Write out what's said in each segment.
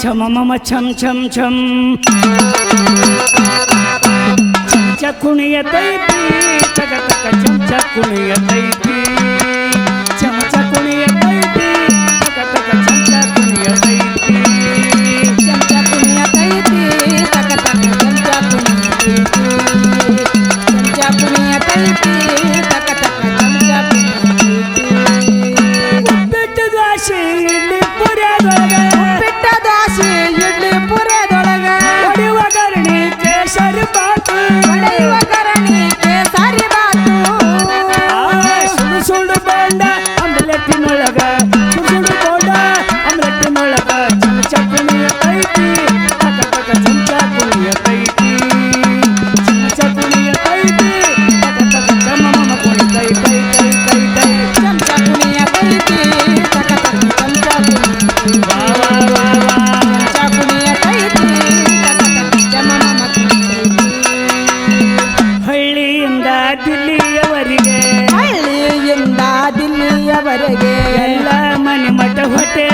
ಚಮ ಮಮ ಛಂ ಛಂ ಛಂ. ಚಕುಣಿಯ ತೈತಿ ಚಕಚಕ ಚಂ ಚಕುಣಿಯ ತೈತಿ হতে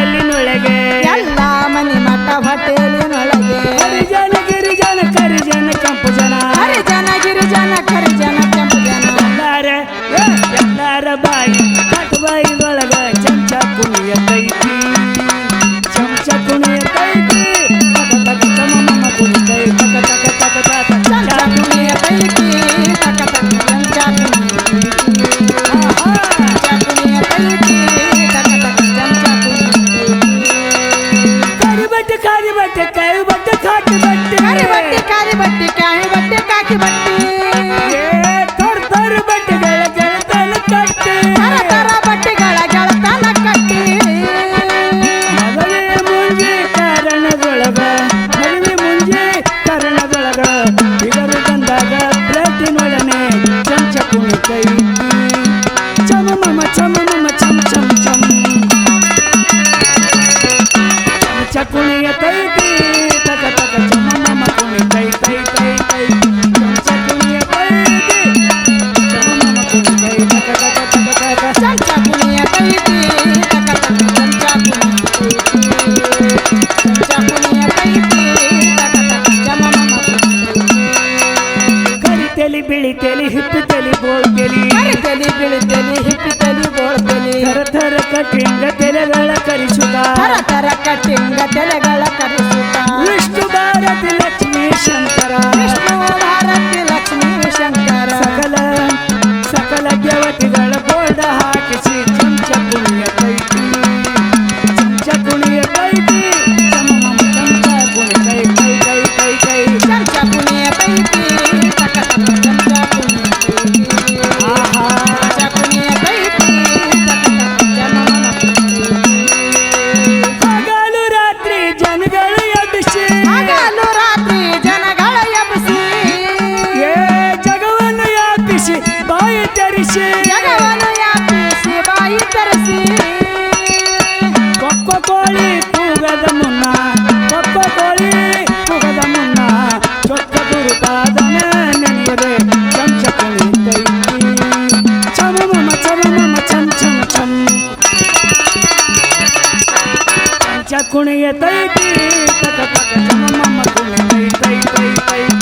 Thank you. ತಲಿ ತಲಿ ತಲಿ ಬೋಳ್ತಲಿ ಕಟ್ಟಿಂಗ ತೆಲೆಗಳ ಕರಿಸುತ್ತ ತರ ಥರ ಕಟ್ಟಿಂಗ ತೆಲೆಗಳ ಕರಿಸುತ್ತ ಕುಣಿಯ ತೈತಿ ತಕ ತಕ ಚಮ ಮಮ್ಮ ಕುಣಿ ತೈ ತೈ ತೈ ತೈ